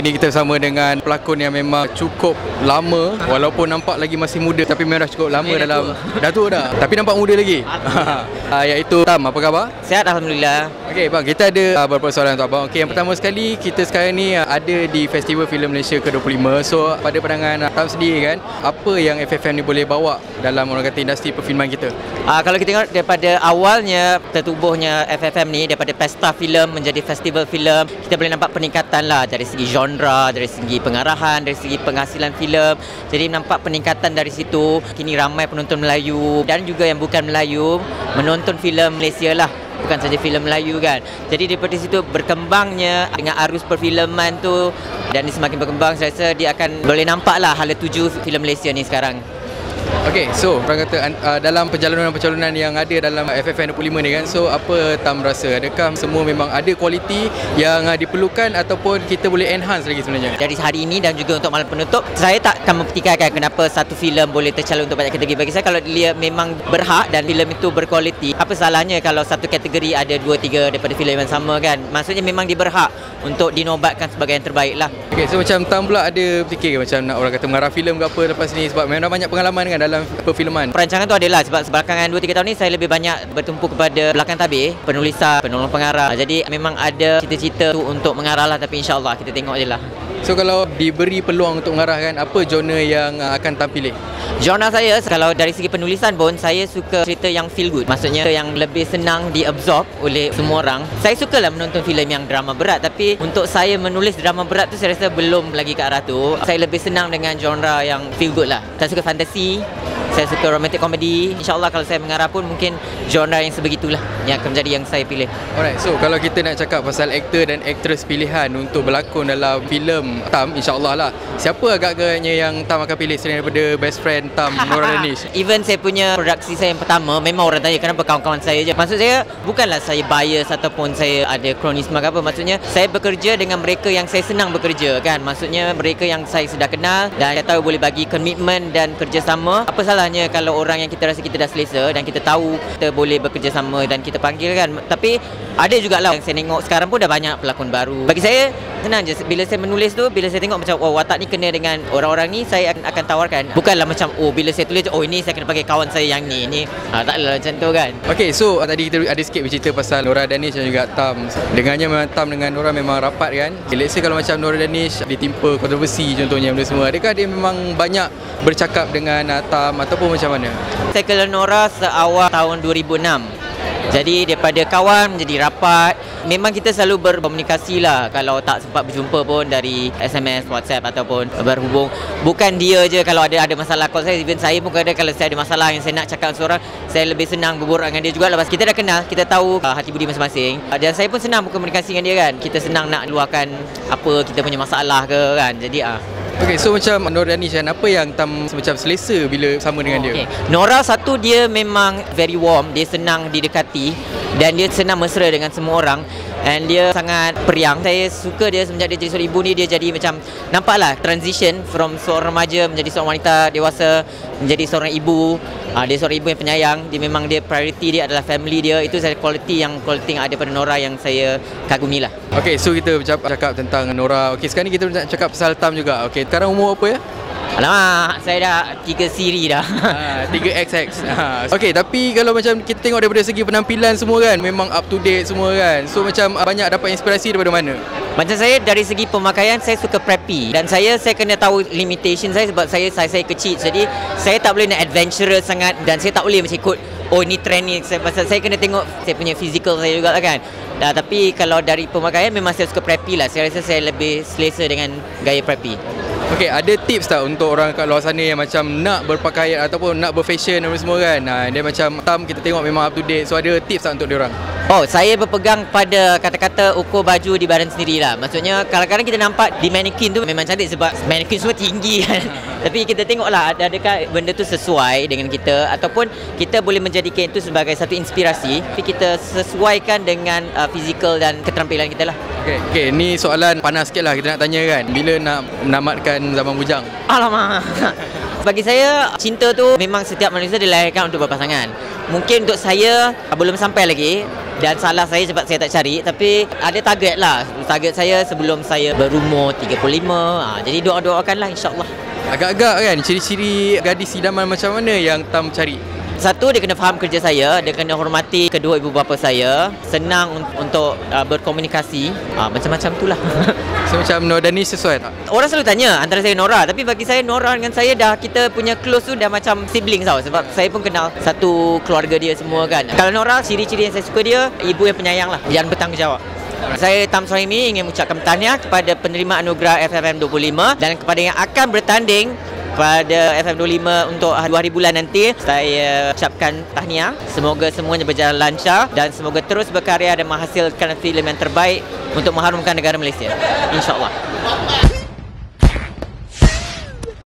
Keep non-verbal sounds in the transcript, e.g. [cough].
Kini kita bersama dengan pelakon yang memang cukup lama walaupun nampak lagi masih muda tapi memang dah cukup lama Eh, dah dalam dah tua dah tapi nampak muda lagi. [laughs] Ah, iaitu Tam, apa khabar? Sihat Alhamdulillah Okey bang, kita ada uh, beberapa soalan untuk abang. Okey, yang pertama sekali kita sekarang ni uh, ada di Festival Filem Malaysia ke-25. So pada pandangan uh, Tam sendiri kan, apa yang FFM ni boleh bawa dalam orang kata industri perfilman kita? uh, Kalau kita tengok daripada awalnya tertubuhnya FFM ni Daripada pesta filem menjadi festival filem Kita boleh nampak peningkatan lah Dari segi genre, dari segi pengarahan, dari segi penghasilan filem Jadi nampak peningkatan dari situ Kini ramai penonton Melayu dan juga yang bukan Melayu Menonton filem Malaysia lah bukan saja filem Melayu kan. Jadi daripada situ berkembangnya dengan arus perfilman tu dan dia semakin berkembang saya rasa dia akan boleh nampak lah hala tuju filem Malaysia ni sekarang. Okey, so orang kata uh, dalam perjalanan-perjalanan yang ada dalam FFM 25 ni kan, so apa Tam rasa? Adakah semua memang ada kualiti yang uh, diperlukan ataupun kita boleh enhance lagi sebenarnya? Dari hari ini dan juga untuk malam penutup Saya tak akan mempertikaikan kenapa satu filem boleh tercalon untuk banyak kategori. Bagi saya kalau dia memang berhak dan filem itu berkualiti Apa salahnya kalau satu kategori ada dua tiga daripada filem yang sama kan? Maksudnya memang dia berhak untuk dinobatkan sebagai yang terbaik lah Okey, so macam Tam pula ada fikir ke macam nak orang kata mengarah filem ke apa lepas ni? Sebab memang banyak pengalaman kan dalam perfilman. Perancangan tu adalah sebab sebelakangan 2-3 tahun ni saya lebih banyak bertumpu kepada belakang tabir, penulisan, penolong pengarah. Jadi memang ada cita-cita tu untuk mengarah lah tapi insyaAllah kita tengok je lah. So kalau diberi peluang untuk mengarahkan apa genre yang uh, akan Tam pilih? Genre saya kalau dari segi penulisan pun saya suka cerita yang feel good. Maksudnya yang lebih senang diabsorb oleh semua orang. Saya sukalah menonton filem yang drama berat tapi untuk saya menulis drama berat tu saya rasa belum lagi ke arah tu. Saya lebih senang dengan genre yang feel good lah. Saya suka fantasy, saya suka romantic comedy. InsyaAllah kalau saya mengarah pun mungkin genre yang sebegitulah yang akan menjadi yang saya pilih. Alright, so kalau kita nak cakap pasal aktor dan aktris pilihan untuk berlakon dalam filem Tam, insyaAllah lah. Siapa agak-agaknya yang Tam akan pilih selain daripada best friend Tam, [laughs] Nora Danish? Even saya punya produksi saya yang pertama Memang orang tanya kenapa kawan-kawan saya je Maksud saya bukanlah saya bias Ataupun saya ada kronisme ke apa Maksudnya saya bekerja dengan mereka yang saya senang bekerja kan Maksudnya mereka yang saya sudah kenal Dan saya tahu boleh bagi komitmen dan kerjasama Apa salahnya kalau orang yang kita rasa kita dah selesa Dan kita tahu kita boleh bekerjasama dan kita panggil kan Tapi ada jugalah. Yang saya tengok sekarang pun dah banyak pelakon baru. Bagi saya senang je Bila saya menulis tu Bila saya tengok macam Oh watak ni kena dengan orang-orang ni Saya akan, akan tawarkan Bukanlah macam Oh bila saya tulis Oh ini saya kena pakai kawan saya yang ni ni ha, Taklah macam tu kan Okay, so uh, tadi kita ada sikit bercerita pasal Nora Danish dan juga Tam. Dengannya memang Tam dengan Nora memang rapat kan. Okay, let's say kalau macam Nora Danish ditimpa kontroversi contohnya benda semua. Adakah dia memang banyak bercakap dengan uh, Tam ataupun macam mana? Saya kenal Nora seawal tahun 2006 jadi daripada kawan menjadi rapat Memang kita selalu berkomunikasi lah Kalau tak sempat berjumpa pun dari SMS, WhatsApp ataupun berhubung. Bukan dia je kalau ada ada masalah call saya. Even saya pun kadang kalau saya ada masalah yang saya nak cakap seorang Saya lebih senang berborak dengan dia juga Lepas kita dah kenal, kita tahu uh, hati budi masing-masing. Uh, Dan saya pun senang berkomunikasi dengan dia kan. Kita senang nak luahkan apa kita punya masalah ke kan. Jadi ah. Uh, Okay, so macam Nora Danish kan, apa yang Tam macam selesa bila sama dengan dia? Okay. Nora satu dia memang very warm, dia senang didekati dan dia senang mesra dengan semua orang and dia sangat periang. Saya suka dia semenjak dia jadi seorang ibu ni dia jadi macam nampaklah transition from seorang remaja menjadi seorang wanita dewasa menjadi seorang ibu. Uh, dia seorang ibu yang penyayang. Dia memang dia priority dia adalah family dia. Itu saya quality yang quality yang ada pada Nora yang saya kagumi lah. Okay, so kita bercakap, cakap tentang Nora. Okay, sekarang ni kita nak cakap pasal Tam juga. Okay, sekarang umur apa ya? Alamak, saya dah tiga siri dah. Ha, 3XX. Ha. Okay, tapi kalau macam kita tengok daripada segi penampilan semua kan, memang up to date semua kan. So macam banyak dapat inspirasi daripada mana? Macam saya dari segi pemakaian saya suka preppy dan saya saya kena tahu limitation saya sebab saya saya, saya kecil jadi saya tak boleh nak adventurous sangat dan saya tak boleh macam ikut oh ni trend ni saya, pasal saya kena tengok saya punya physical saya juga lah kan Nah, tapi kalau dari pemakaian memang saya suka preppy lah saya rasa saya lebih selesa dengan gaya preppy Okay, ada tips tak untuk orang kat luar sana yang macam nak berpakaian ataupun nak berfashion dan semua kan? Ha, dia macam Tam kita tengok memang up to date. So ada tips tak untuk dia orang? Oh, saya berpegang pada kata-kata ukur baju di badan sendiri lah. Maksudnya, kadang-kadang kita nampak di mannequin tu memang cantik sebab mannequin semua tinggi kan. [laughs] Tapi kita tengoklah ada adakah benda tu sesuai dengan kita ataupun kita boleh menjadikan itu sebagai satu inspirasi tapi kita sesuaikan dengan uh, fizikal dan keterampilan kita lah. Okay, okay, ni soalan panas sikit lah kita nak tanya kan. Bila nak menamatkan zaman bujang? Alamak. [laughs] Bagi saya, cinta tu memang setiap manusia dilahirkan untuk berpasangan. Mungkin untuk saya, belum sampai lagi. Dan salah saya sebab saya tak cari Tapi ada target lah Target saya sebelum saya berumur 35 ha, Jadi doa-doakan lah insyaAllah Agak-agak kan ciri-ciri gadis idaman macam mana yang Tam cari? Satu dia kena faham kerja saya, dia kena hormati kedua ibu bapa saya, senang un- untuk uh, berkomunikasi, uh, macam-macam tu lah. [laughs] So macam Nur Danis sesuai tak? Orang selalu tanya antara saya Nora, tapi bagi saya Nora dengan saya dah kita punya close tu dah macam siblings tau sebab saya pun kenal satu keluarga dia semua kan. Kalau Nora ciri-ciri yang saya suka dia ibu yang penyayang lah, yang bertanggungjawab. Saya Tam Sohimi ingin mengucapkan tahniah kepada penerima anugerah FFM 25 dan kepada yang akan bertanding pada FM25 untuk hari bulan nanti saya ucapkan tahniah. Semoga semuanya berjalan lancar dan semoga terus berkarya dan menghasilkan filem yang terbaik untuk mengharumkan negara Malaysia. Insyaallah